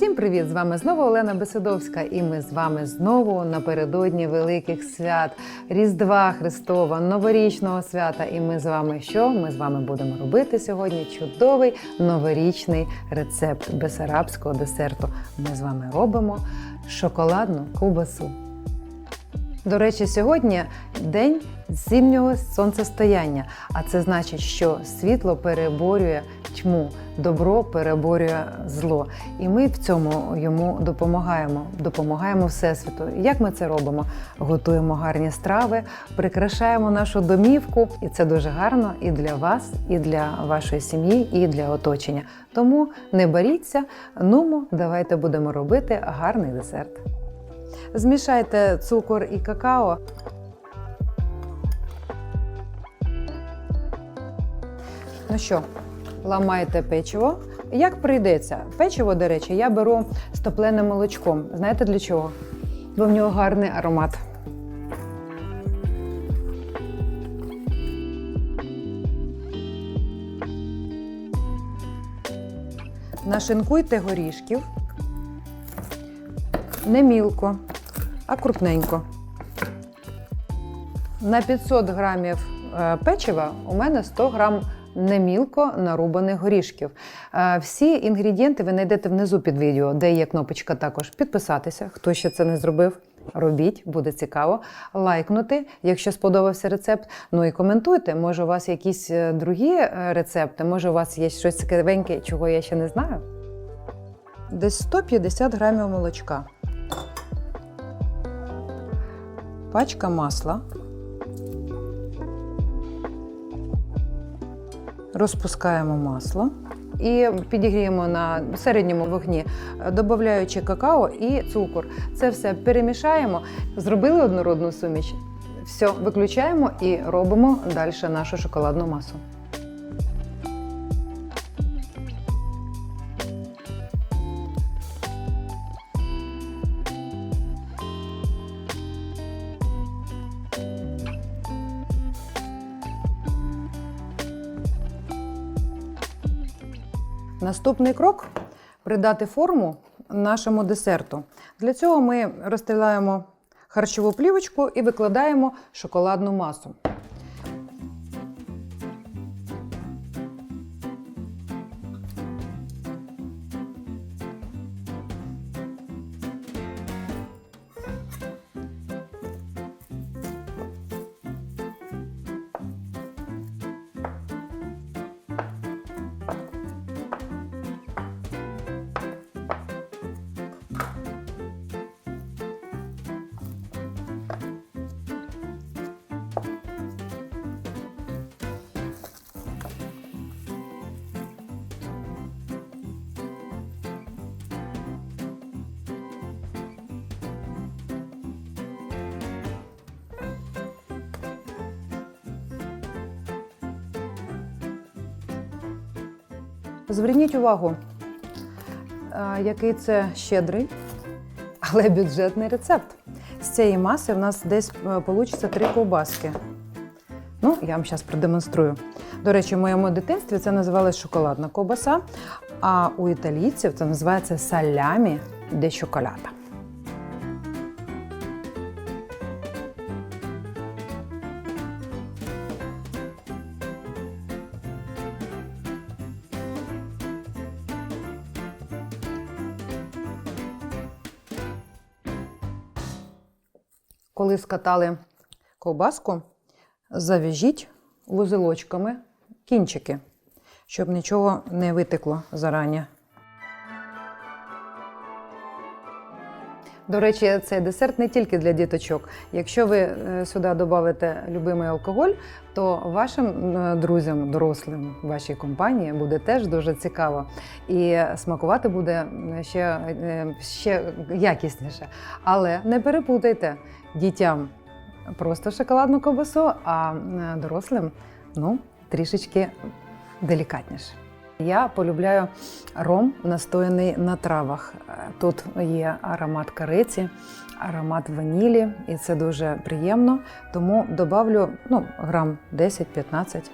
Всім привіт! З вами знову Олена Беседовська, і ми з вами знову напередодні великих свят Різдва Христова, новорічного свята. І ми з вами що? Ми з вами будемо робити сьогодні чудовий новорічний рецепт бесарабського десерту. Ми з вами робимо шоколадну ковбасу. До речі, сьогодні день зимнього сонцестояння, а це значить, що світло переборює тьму, добро переборює зло. І ми в цьому йому допомагаємо, допомагаємо Всесвіту. Як ми це робимо? Готуємо гарні страви, прикрашаємо нашу домівку, і це дуже гарно і для вас, і для вашої сім'ї, і для оточення. Тому не боріться, нумо, давайте будемо робити гарний десерт. Змішайте цукор і какао. Ну що, ламайте печиво. Як прийдеться? Печиво, до речі, я беру з топленим молочком. Знаєте для чого? Бо в нього гарний аромат. Нашинкуйте горішків не мілко, а крупненько. На 500 грамів е, печива у мене 100 грам немілко нарубаних горішків. Е, Всі інгредієнти ви знайдете внизу під відео, де є кнопочка також підписатися. Хто ще це не зробив, робіть, буде цікаво. Лайкнути, якщо сподобався рецепт. Ну і коментуйте. Може, у вас якісь е, другі рецепти, може, у вас є щось цікавеньке, чого я ще не знаю. Десь 150 грамів молочка. Пачка масла. Розпускаємо масло і підігріємо на середньому вогні, додаючи какао і цукор. Це все перемішаємо. Зробили однородну суміш. Все, виключаємо і робимо далі нашу шоколадну масу. Наступний крок придати форму нашому десерту. Для цього ми розстилаємо харчову плівочку і викладаємо шоколадну масу. Зверніть увагу, е, який це щедрий, але бюджетний рецепт. З цієї маси в нас десь вийде три ковбаски. Ну, я вам зараз продемонструю. До речі, в моєму дитинстві це називалось шоколадна ковбаса, а у італійців це називається салямі де шоколата. Коли скатали ковбаску, зав'яжіть вузелочками кінчики, щоб нічого не витекло зарані. До речі, цей десерт не тільки для діточок. Якщо ви е, сюди додавите любимий алкоголь, то вашим е, друзям, дорослим вашій компанії буде теж дуже цікаво. І смакувати буде ще, е, ще якісніше. Але не перепутайте дітям просто шоколадну ковбасу, а дорослим ну, трішечки делікатніше. Я полюбляю ром, настояний на травах. Тут є аромат кориці, аромат ванілі, і це дуже приємно. Тому добавлю ну, грам 10-15.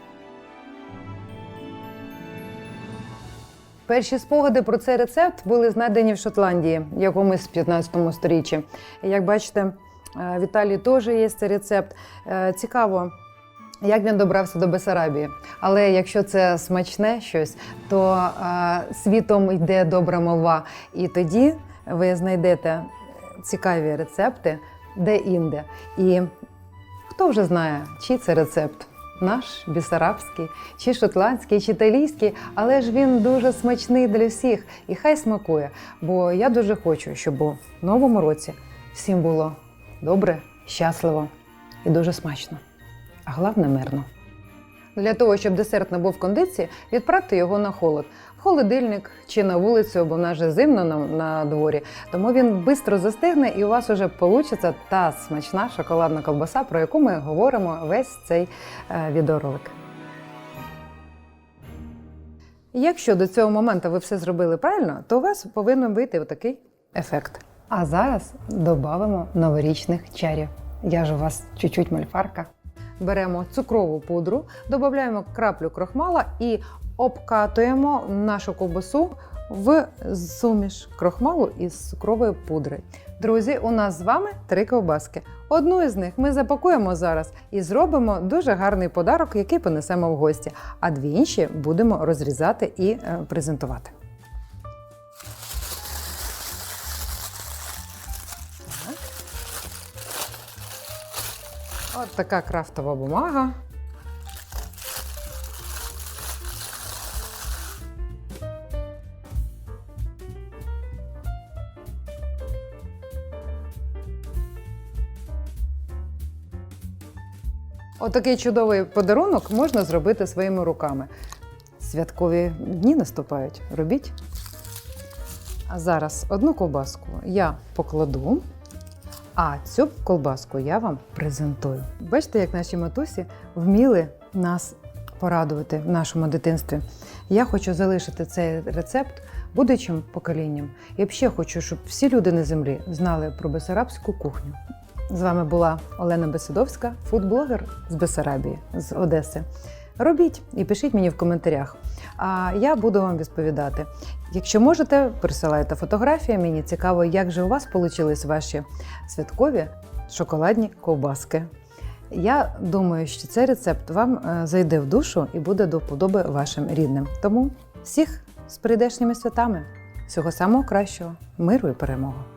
Перші спогади про цей рецепт були знайдені в Шотландії, якомусь 15 сторіччі. Як бачите, е, в теж є цей рецепт. Е, Цікаво, як він добрався до Бесарабії. Але якщо це смачне щось, то е, світом йде добра мова. І тоді ви знайдете цікаві рецепти де-інде. І хто вже знає, чий це рецепт? Наш бісарабський, чи шотландський, чи італійський, але ж він дуже смачний для всіх і хай смакує. Бо я дуже хочу, щоб у новому році всім було добре, щасливо і дуже смачно. А головне мирно. Для того, щоб десерт не був в кондиції, відправте його на холод, в холодильник чи на вулицю, бо в нас же зимно на, на дворі. Тому він швидко застигне і у вас вже вийде та смачна шоколадна ковбаса, про яку ми говоримо весь цей е, відеоролик. Якщо до цього моменту ви все зробили правильно, то у вас повинен вийти отакий ефект. А зараз додамо новорічних чарів. Я ж у вас чуть-чуть мальфарка. Беремо цукрову пудру, додаємо краплю крохмала і обкатуємо нашу ковбасу в суміш крохмалу із цукрової пудри. Друзі, у нас з вами три ковбаски. Одну із них ми запакуємо зараз і зробимо дуже гарний подарок, який понесемо в гості. А дві інші будемо розрізати і е, презентувати. От така крафтова бумага. Отакий чудовий подарунок можна зробити своїми руками. Святкові дні наступають. Робіть. А зараз одну ковбаску я покладу, а цю колбаску я вам презентую. Бачите, як наші матусі вміли нас порадувати в нашому дитинстві. Я хочу залишити цей рецепт будучим поколінням. Я взагалі хочу, щоб всі люди на землі знали про бесарабську кухню. З вами була Олена Бесидовська, фудблогер з Бесарабії, з Одеси. Робіть і пишіть мені в коментарях. А я буду вам відповідати. Якщо можете, присилайте фотографії. Мені цікаво, як же у вас вийшли ваші святкові шоколадні ковбаски. Я думаю, що цей рецепт вам е, зайде в душу і буде до вподоби вашим рідним. Тому всіх з прийдешніми святами, всього самого кращого, миру і перемоги!